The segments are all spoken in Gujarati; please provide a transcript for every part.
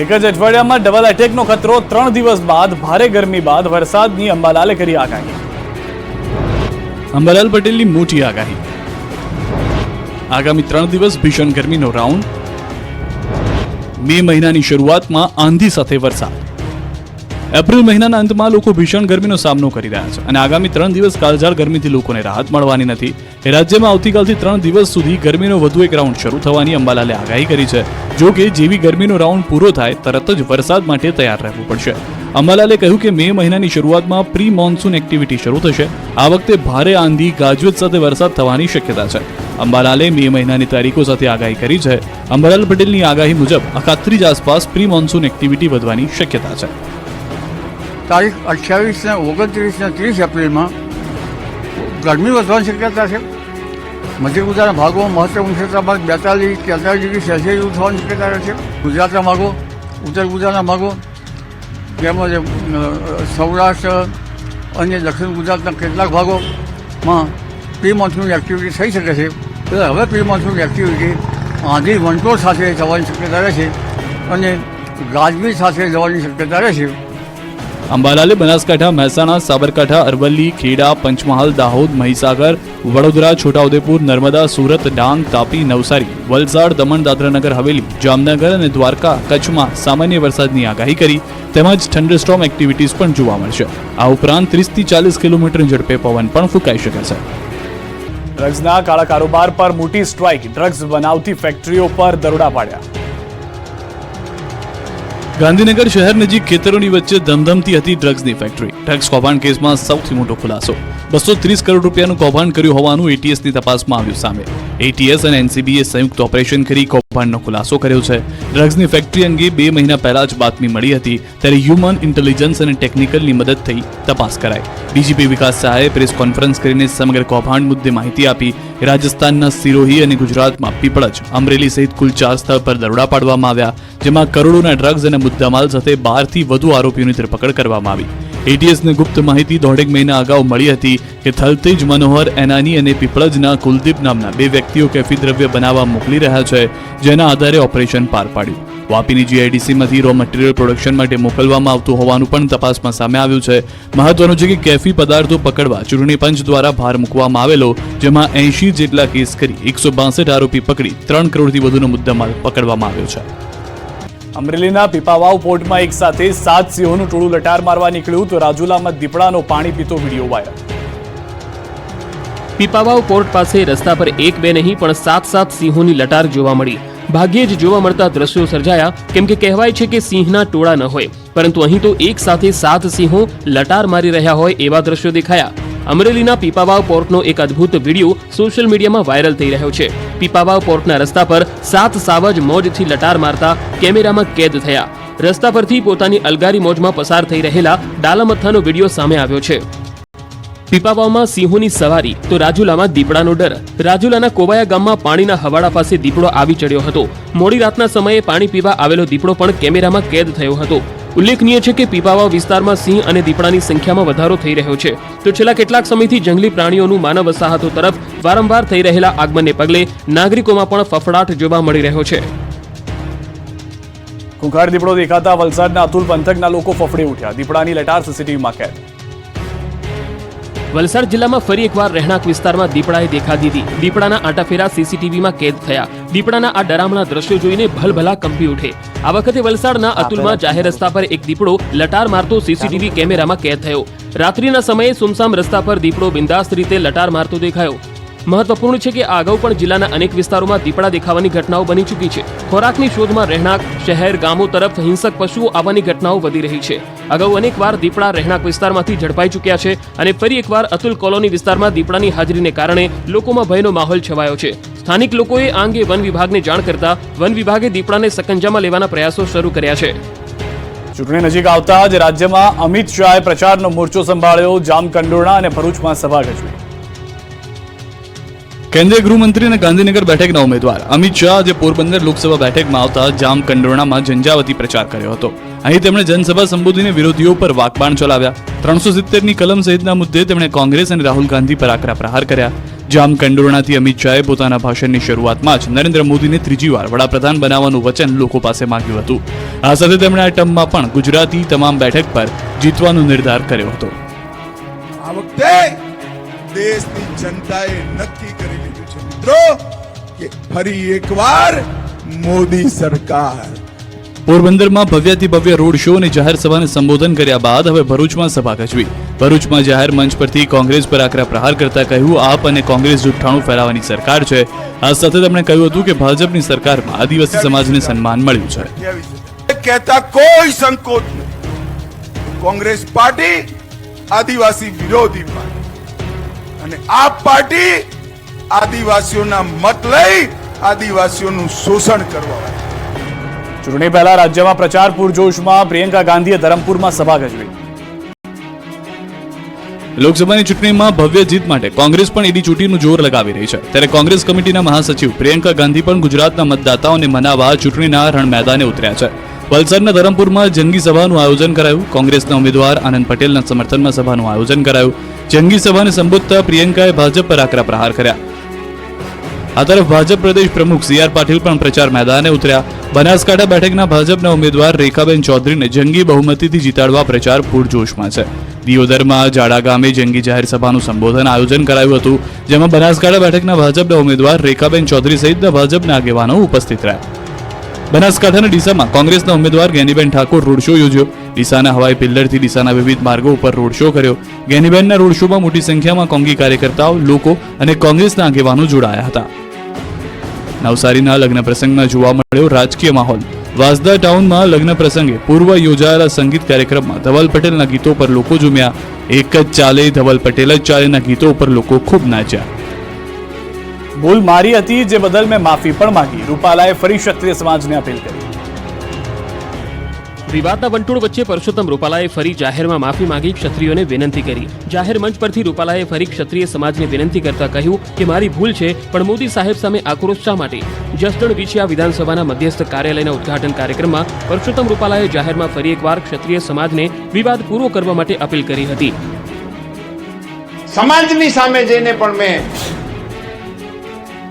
એક જ અઠવાડિયામાં ડબલ એટેકનો ખતરો ત્રણ દિવસ બાદ ભારે ગરમી બાદ વરસાદની અંબાલાલે કરી આગાહી. અંબાલાલ પટેલની મોટી આગાહી. આગામી ત્રણ દિવસ ભીષણ ગરમીનો રાઉન્ડ મે મહિનાની શરૂઆતમાં આંધી સાથે વરસાદ. એપ્રિલ મહિનાના અંતમાં લોકો ભીષણ ગરમીનો સામનો કરી રહ્યા છે અને આગામી ત્રણ દિવસ કાળઝાળ ગરમીથી લોકોને રાહત મળવાની નથી. રાજ્યમાં આવતીકાલથી ત્રણ દિવસ સુધી ગરમીનો વધુ એક રાઉન્ડ શરૂ થવાની અંબાલાલે આગાહી કરી છે. જો કે જેવી ગરમીનો રાઉન્ડ પૂરો થાય, તરત જ વરસાદ માટે તૈયાર રહેવું પડશે. અંબાલાલે કહ્યું કે મે મહિનાની શરૂઆતમાં પ્રી મોન્સૂન એક્ટિવિટી શરૂ થશે. આ વખતે ભારે આંધી, ગાજવીજ સાથે વરસાદ થવાની શક્યતા છે. અંબાલાલે મે મહિનાની તારીખો સાથે આગાહી કરી છે. અંબાલાલ પટેલની આગાહી મુજબ અખાત્રીજ આસપાસ પ્રી મોન્સૂન એક્ટિવિટી વધવાની શક્યતા છે. તારીખ અઠ્યાવીસ ને ઓગણત્રીસ ને ત્રીસ એપ્રિલમાં ગરમી વધવાની શક્યતા છે. મધ્ય ગુજરાતના ભાગોમાં મહત્તમ ઉષ્ણતા ભાગ બેતાલીસ, તેતાલીસ ડિગ્રી સેલ્સિયસ જેવું થવાની શક્યતા રહે છે. ગુજરાતના ભાગો, ઉત્તર ગુજરાતના ભાગો, તેમજ સૌરાષ્ટ્ર અને દક્ષિણ ગુજરાતના કેટલાક ભાગોમાં પ્રી મોન્સૂન એક્ટિવિટી થઈ શકે છે. એટલે હવે પ્રી મોન્સૂન એક્ટિવિટી આંધી વંટોળ સાથે થવાની શક્યતા રહે છે અને ગાજવીજ સાથે જવાની શક્યતા રહે છે. અંબાલાલે, બનાસકાંઠા, મહેસાણા, સાબરકાંઠા, અરવલ્લી, ખેડા, પંચમહાલ, દાહોદ, મહીસાગર, વડોદરા, છોટાઉદેપુર, નર્મદા, સુરત, ડાંગ, તાપી, નવસારી, વલસાડ, દમણ, દાદરાનગર, હવેલી, જામનગર અને દ્વારકા કચ્છમાં સામાન્ય વરસાદની આગાહી કરી. તેમજ થંડરસ્ટોર્મ એક્ટિવિટીઝ પણ જોવા મળશે. આ ઉપરાંત ત્રીસથી ચાલીસ કિલોમીટર ઝડપે પવન પણ ફૂંકાઈ શકે છે. ડ્રગ્સના કાળા કારોબાર પર મોટી સ્ટ્રાઇક. ડ્રગ્સ બનાવતી ફેક્ટરીઓ પર દરોડા પાડ્યા. ગાંધીનગર શહેર નજીક ખેતરોની વચ્ચે ધમધમતી હતી ડ્રગ્સની ફેક્ટરી ડ્રગ્સ કૌભાંડ કેસમાં સૌથી મોટો ખુલાસો. બસો ત્રીસ કરોડ રૂપિયાનું કૌભાંડ કર્યું હોવાનું એટીએસની તપાસમાં આવ્યું સામે. એટીએસ અને એનસીબીએ સંયુક્ત ઓપરેશન કરી કૌભાંડનો ખુલાસો કર્યો છે. ડ્રગ્સની ફેક્ટરી અંગે બે મહિના પહેલા જ બાતમી મળી હતી. ત્યારે હ્યુમન ઇન્ટેલિજન્સ અને ટેકનિકલની મદદથી તપાસ કરાઈ. ડીજીપી વિકાસ સહાયે પ્રેસ કોન્ફરન્સ કરીને સમગ્ર કૌભાંડ મુદ્દે માહિતી આપી રાજસ્થાનના સિરોહી અને ગુજરાતમાં પીપળજ, અમરેલી સહિત કુલ ચાર સ્થળ પર દરોડા પાડવામાં આવ્યા, જેમાં કરોડોના ડ્રગ્સ અને મુદ્દામાલ સાથે બારથી વધુ આરોપીઓની ધરપકડ કરવામાં આવી. એટીએસને ગુપ્ત માહિતી દોઢેક મહિના અગાઉ મળી હતી કે થલતેજ મનોહર, એનાની અને પીપળજના કુલદીપ નામના બે વ્યક્તિઓ કેફી દ્રવ્ય બનાવવા મોકલી રહ્યા છે, જેના આધારે ઓપરેશન પાર પાડ્યું. વાપીની જીઆઈડીસીમાંથી રો મટીરિયલ પ્રોડક્શન માટે મોકલવામાં આવતું હોવાનું પણ તપાસમાં સામે આવ્યું છે. મહત્વનું છે કે કેફી પદાર્થો પકડવા ચૂંટણી પંચ દ્વારા ભાર મૂકવામાં આવેલો, જેમાં એંશી જેટલા કેસ કરી, એકસો બાસઠ આરોપી પકડી, ત્રણ કરોડથી વધુનો મુદ્દામાલ પકડવામાં આવ્યો છે. અમરેલીના પીપાવાવ પોર્ટમાં એક સાથે સાત સિંહોનું ટોળું લટાર મારવા નીકળ્યું તો રાજુલામાં દીપડાનો પાણી પીતો વીડિયો વાયરલ. પીપાવાવ પોર્ટ પાસે રસ્તા પર એક બે નહીં, પણ સાત સાત સિંહોની લટાર જોવા મળી. ભાગ્યે જ જોવા મળતા દ્રશ્યો સર્જાયા, કેમ કે કહેવાય છે કે સિંહના ટોળા ન હોય. પરંતુ અહીં તો એક સાથે સાત સિંહો લટાર મારી રહ્યા હોય એવા દ્રશ્યો દેખાયા. અમરેલીના પીપાવાવ પોર્ટનો એક અદ્ભુત વીડિયો સોશિયલ મીડિયામાં વાયરલ થઈ રહ્યો છે. પીપાવાવ પોર્ટના રસ્તા પર સાત સાવજ મોજથી લટાર મારતા કેમેરામાં કેદ થયા. રસ્તા પરથી પોતાની અલગારી મોજમાં પસાર થઈ રહેલા ડાલામથ્થાનો વીડિયો સામે આવ્યો છે. પીપાવાવમાં સિંહોની સવારી, તો રાજુલામાં દીપડાનો ડર. રાજુલાના કોવાયા ગામમાં પાણીના હવાડા પાસે દીપડો આવી ચડ્યો હતો. મોડી રાતના સમયે પાણી પીવા આવેલો દીપડો પણ કેમેરામાં કેદ થયો હતો. ઉલ્લેખનીય છે કે પીપાવાવ વિસ્તારમાં સિંહ અને દીપડાની સંખ્યામાં વધારો થઈ રહ્યો છે. તો છેલ્લા કેટલાક સમયથી જંગલી પ્રાણીઓનું માનવ વસાહતો તરફ વારંવાર થઈ રહેલા આગમનને પગલે નાગરિકોમાં પણ ફફડાટ જોવા મળી રહ્યો છે. કુંખાર દીપડો દેખાતા વલસાડના અતુલ પંથકના લોકો ફફડી ઉઠ્યા. દીપડાની લટાર સીસીટીવીમાં કેદ. વલસાડ જિલ્લામાં ફરી એકવાર રહેણાંક વિસ્તારમાં દીપડાએ દેખા દીધી. દીપડાના આંટાફેરા સીસીટીવીમાં કેદ થયા. દીપડાના આ ડરામણા દ્રશ્યો જોઈને ભલભલા કંપી ઉઠે. આ વખતે વલસાડના અતુલમાં જાહેર રસ્તા પર એક દીપડો લટાર મારતો સીસીટીવી કેમેરામાં કેદ થયો. રાત્રિના સમયે સુમસામ રસ્તા પર દીપડો બિંદાસ્ત રીતે લટાર મારતો દેખાયો. મહત્વપૂર્ણ છે કે આ અગાઉ પણ જિલ્લાના અનેક વિસ્તારોમાં દીપડા દેખાવાની ઘટનાઓ બની ચૂકી છે. ખોરાકની શોધમાં રહેણાંક શહેર ગામો તરફ હિંસક પશુઓ આવવાની ઘટનાઓ વધી રહી છે. અગાઉ અનેકવાર દીપડા રહેણાંક વિસ્તારમાંથી ઝડપાઈ ચૂક્યા છે અને ફરી એકવાર અતુલ કોલોની વિસ્તારમાં દીપડાની હાજરીને કારણે લોકોમાં ભયનો માહોલ છવાયો છે. સ્થાનિક લોકોએ આ અંગે વન વિભાગને જાણ કરતા વન વિભાગે દીપડાને સકંજામાં લેવાના પ્રયાસો શરૂ કર્યા છે. ચૂંટણી નજીક આવતા જ રાજ્યમાં અમિત શાહે પ્રચારનો મોરચો સંભાળ્યો જામકંડોરણા અને ભરૂચમાં સભા ગજવી. કેન્દ્રીય ગૃહમંત્રી અને ગાંધીનગર બેઠકના ઉમેદવાર અમિત શાહ આજે પોરબંદર લોકસભા બેઠકમાં આવતા જામકંડોરણામાં ઝંઝાવતી પ્રચાર કર્યો હતો. અહીં તેમણે જનસભા સંબોધીને વિરોધીઓ પર વાકબાણ ચલાવ્યા. ત્રણસો સિત્તેરની કલમ સહિતના મુદ્દે તેમણે કોંગ્રેસ અને રાહુલ ગાંધી પર આકરા પ્રહાર કર્યા. જામ કંડોરણાથી અમિત શાહે પોતાના ભાષણની શરૂઆતમાં જ નરેન્દ્ર મોદીને ત્રીજી વાર વડાપ્રધાન બનાવવાનું વચન લોકો પાસે માંગ્યું હતું. આ સાથે તેમણે આ ટર્મમાં પણ ગુજરાતી તમામ બેઠક પર જીતવાનો નિર્ધાર કર્યો હતો. આ વખતે દેશની જનતાએ નક્કી કરી લીધું છે મિત્રો કે ફરી એકવાર મોદી સરકાર પોરબંદરમાં ભવ્યાતિ ભવ્ય રોડ શો અને જાહેર સભાને સંબોધન કર્યા બાદ હવે ભરૂચમાં સભા ગજવી ભરૂચમાં જાહેર મંચ પરથી કોંગ્રેસ પર આકરા પ્રહાર કરતા કહ્યું, આપ અને કોંગ્રેસ જૂઠાણું ફેલાવાની સરકાર છે. આ સાથે તેમણે કહ્યું હતું કે ભાજપની સરકારમાં આદિવાસી સમાજને સન્માન મળ્યું છે. કહેતા કોઈ સંકોચ નહીં. કોંગ્રેસ પાર્ટી આદિવાસી વિરોધી પાર્ટી. અને આ પાર્ટી આદિવાસીઓના મત લઈ આદિવાસીઓનું શોષણ કરવા ચૂંટણી પહેલા રાજ્યમાં પ્રચાર પૂરજોશમાં પ્રિયંકા ગાંધીએ ધરમપુરમાં સભા ગજવી. લોકસભાની ચૂંટણીમાં ભવ્ય જીત માટે કોંગ્રેસ પણ ઈડી ચૂંટણીનું જોર લગાવી રહી છે. ત્યારે કોંગ્રેસ કમિટીના મહાસચિવ પ્રિયંકા ગાંધી પણ ગુજરાતના મતદાતાઓને મનાવવા ચૂંટણીના રણ મેદાને ઉતર્યા છે. વલસાડના ધરમપુરમાં જંગી સભાનું આયોજન કરાયું. કોંગ્રેસના ઉમેદવાર આનંદ પટેલના સમર્થનમાં સભાનું આયોજન કરાયું. જંગી સભાને સંબોધતા પ્રિયંકાએ ભાજપ પર આકરા પ્રહાર કર્યા. આ તરફ ભાજપ પ્રદેશ પ્રમુખ સી આર પાટીલ પણ પ્રચાર મેદાને ઉતર્યા. બનાસકાંઠા બેઠકના ભાજપના ઉમેદવાર રેખાબેન ચૌધરીને જંગી બહુમતીથી જીતાડવા પ્રચાર પૂરજોશમાં છે. દિયોદરમાં જાડા ગામે જંગી જાહેર સભાનું સંબોધન આયોજન કરાયું હતું, જેમાં બનાસકાંઠા બેઠકના ભાજપના ઉમેદવાર રેખાબેન ચૌધરી સહિતના ભાજપના આગેવાનો ઉપસ્થિત રહ્યા. બનાસકાંઠાના ડીસામાં કોંગ્રેસના ઉમેદવાર ગેનીબેન ઠાકોર રોડ શો યોજ્યો. ડીસાના હવાઈ પિલ્લરથી ડીસાના વિવિધ માર્ગો ઉપર રોડ શો કર્યો. ગેનીબેનના રોડ શોમાં મોટી સંખ્યામાં કોંગી કાર્યકર્તાઓ, લોકો અને કોંગ્રેસના આગેવાનો જોડાયા હતા. નવસારીના લગ્ન પ્રસંગમાં જોવા મળ્યો રાજકીય માહોલ. વાસદા ટાઉનમાં લગ્ન પ્રસંગે પૂર્વ યોજાયેલા સંગીત કાર્યક્રમમાં ધવલ પટેલના ગીતો પર લોકો ઝૂમ્યા. એક જ ચાલે ધવલ પટેલ જ ચાલેના ગીતો પર લોકો ખૂબ નાચ્યા. ભૂલ મારી હતી જે બદલ મેં માફી પણ માંગી. રૂપાલાએ ફરી ક્ષત્રિય સમાજને અપીલ કરી. વિવાદના વંટોળ વચ્ચે પરસોત્તમ રૂપાલાએ ફરી જાહેરમાં માફી માંગી ક્ષત્રિયોને વિનંતી કરી. જાહેર મંચ પરથી રૂપાલાએ ફરી ક્ષત્રિય સમાજને વિનંતી કરતા કહ્યું કે, મારી ભૂલ છે, પણ મોદી સાહેબ સામે આક્રોશ શા માટે? જસદણ વિછિયા વિધાનસભાના મધ્યસ્થ કાર્યાલયના ઉદઘાટન કાર્યક્રમમાં પરસોત્તમ રૂપાલાએ જાહેરમાં ફરી એકવાર ક્ષત્રિય સમાજને વિવાદ પૂરો કરવા માટે અપીલ કરી હતી. સમાજની સામે જઈને પણ મેં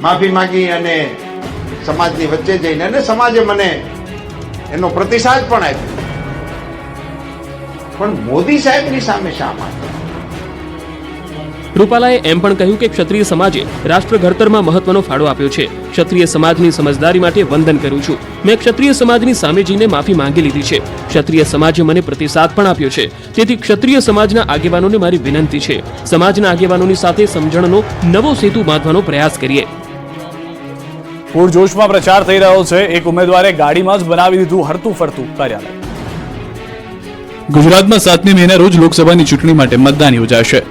માફી માંગી અને સમાજની વચ્ચે જઈને અને સમાજે મને એનો પ્રતિસાદ પણ આપ્યો. પણ મોદી સાહેબની સામે શા માટે? રૂપાલાએ એમ પણ કહ્યું કે ક્ષત્રિય સમાજે રાષ્ટ્ર ઘડતરમાં મહત્વનો ફાળો આપ્યો છે. ક્ષત્રિય સમાજની સમજદારી માટે વંદન કરું છું. મેં ક્ષત્રિય સમાજની સામે જઈને માફી માંગી લીધી છે. ક્ષત્રિય સમાજે મને પ્રતિસાદ પણ આપ્યો છે. તેથી ક્ષત્રિય સમાજના આગેવાનોને મારી વિનંતી છે. સમાજના આગેવાનોની સાથે સમજણનો નવો સેતુ બાંધવાનો પ્રયાસ કરીએ. પૂરજોશમાં પ્રચાર થઈ રહ્યો છે. એક ઉમેદવારે ગાડીમાં જ બનાવી દીધું હરતું ફરતું કાર્યાલય. ગુજરાતમાં સાતમી મહિના રોજ લોકસભાની ચૂંટણી માટે મતદાન યોજાશે.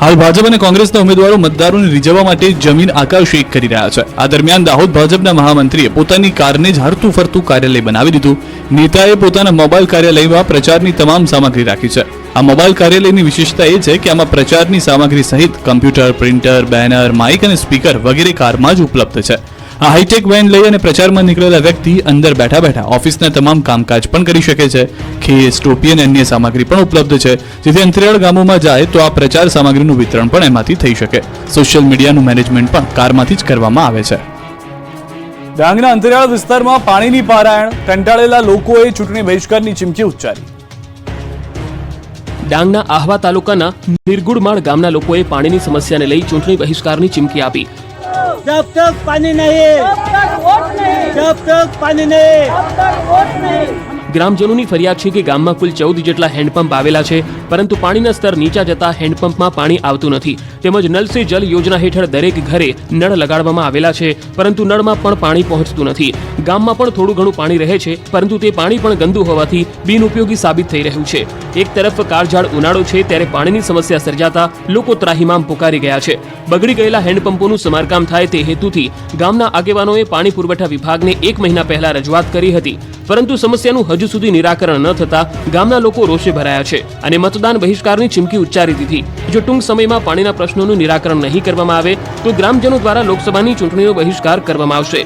હાલ ભાજપ અને કોંગ્રેસના ઉમેદવારો મતદારોને રીઝવવા માટે જમીન આકાશેક કરી રહ્યા છે. આ દરમિયાન દાહોદ ભાજપના મહામંત્રીએ પોતાની કારને જ હરતું ફરતું કાર્યાલય બનાવી દીધું. નેતાએ પોતાના મોબાઈલ કાર્યાલયમાં પ્રચારની તમામ સામગ્રી રાખી છે. આ મોબાઈલ કાર્યાલયની વિશેષતા એ છે કે આમાં પ્રચારની સામગ્રી સહિત કમ્પ્યુટર, પ્રિન્ટર, બેનર, માઇક અને સ્પીકર વગેરે કારમાં જ ઉપલબ્ધ છે. આ હાઈટેક વેન લઈ અને પ્રચારમાં નીકળેલા વ્યક્તિ અંદર બેઠા બેઠા ઓફિસના તમામ કામકાજ પણ કરી શકે છે. ખેસ, ટોપી અને અન્ય સામગ્રી પણ ઉપલબ્ધ છે. જેથી અંતરિયાળ ગામોમાં જાય તો આ પ્રચાર સામગ્રીનું વિતરણ પણ એમાંથી થઈ શકે. સોશિયલ મીડિયાનું મેનેજમેન્ટ પણ કારમાંથી જ કરવામાં આવે છે. ડાંગના અંતરિયાળ વિસ્તારમાં પાણીની પારાયણ કંટાળેલા લોકોએ ચૂંટણી બહિષ્કારની ચીમકી ઉચ્ચારી. ડાંગના આહવા તાલુકાના નિર્ગુડમાળ ગામના લોકોએ પાણીની સમસ્યાને લઈ ચૂંટણી બહિષ્કારની ચીમકી આપી. जब तक पानी नहीं जब तक पानी नहीं ગ્રામજનોની ફરિયાદ છે કે ગામમાં કુલ ચૌદ જેટલા હેન્ડપંપ આવેલા છે, પરંતુ પાણીના સ્તર નીચા જતા હેન્ડપંપમાં પાણી આવતું નથી. તેમજ નલ સે જલ યોજના હેઠળ દરેક ઘરે નળ લગાડવામાં આવેલા છે, પરંતુ નળમાં પણ પાણી પહોંચતું નથી. ગામમાં પણ થોડું ઘણું પાણી રહે છે, પરંતુ તે પાણી પણ ગંદુ હોવાથી બિનઉપયોગી સાબિત થઈ રહ્યું છે. એક તરફ કાળઝાળ ઉનાળો છે, ત્યારે પાણીની સમસ્યા સર્જાતા લોકો ત્રાહિમામ પુકારી ગયા છે. બગડી ગયેલા હેન્ડપંપોનું સમારકામ થાય તે હેતુથી ગામના આગેવાનોએ પાણી પુરવઠા વિભાગને એક મહિના પહેલા રજૂઆત કરી હતી. પરંતુ સમસ્યાનું હજુ હજુ સુધી નિરાકરણ ન થતા ગામના લોકો રોષે ભરાયા છે અને મતદાન બહિષ્કારની ચીમકી ઉચ્ચારી દીધી. જો ટૂંક સમયમાં પાણીના પ્રશ્નોનું નિરાકરણ નહીં કરવામાં આવે તો ગ્રામજનો દ્વારા લોકસભાની ચૂંટણીનો બહિષ્કાર કરવામાં આવશે.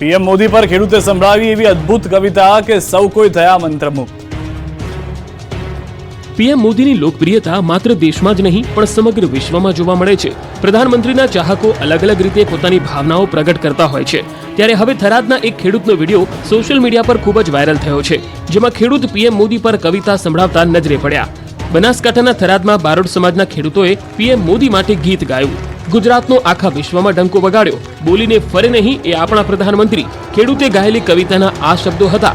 પીએમ મોદી પર ખેડૂતે સંભળાવી એવી અદ્ભુત કવિતા કે સૌ કોઈ થયા મંત્રમુક્ત પીએમ મોદીની લોકપ્રિયતા માત્ર દેશમાં જ નહીં, પણ સમગ્ર વિશ્વમાં જોવા મળે છે. પ્રધાનમંત્રીના ચાહકો અલગ અલગ રીતે પોતાની ભાવનાઓ પ્રગટ કરતા હોય છે. ત્યારે હવે થરાદના એક ખેડૂતનો વીડિયો સોશિયલ મીડિયા પર ખૂબ જ વાયરલ થયો છે, જેમાં ખેડૂત પીએમ મોદી પર કવિતા સંભળાવતા નજરે પડ્યા. બનાસકાંઠાના થરાદમાં બારોડ સમાજના ખેડૂતોએ પીએમ મોદી માટે ગીત ગાયું. ગુજરાતનો આખા વિશ્વમાં ડંકો વગાડ્યો. બોલીને ફરે નહીં એ આપણા પ્રધાનમંત્રી. ખેડૂતે ગાયેલી કવિતાના આ શબ્દો હતા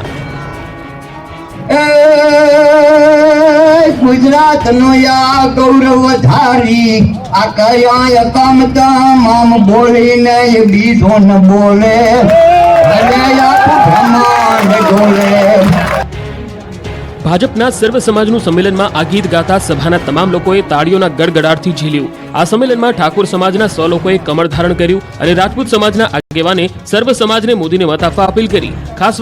ગુજરાત નો યા ગૌરવ ધારી, આ કયા કામ તમામ બોલી. ને બીજો ન બોલે ભાજપના સર્વ સમાજનું સંમેલનમાં આ ગીત ગાતા સભાના તમામ લોકોએ તાળીઓના ગડગડાટથી ઝીલ્યું. આ સંમેલનમાં ઠાકોર સમાજના સો લોકોએ કમર ધારણ કર્યું અને રાજપૂત સમાજના આગેવાને સર્વ સમાજને મોદીને મત આપવા અપીલ કરી. ખાસ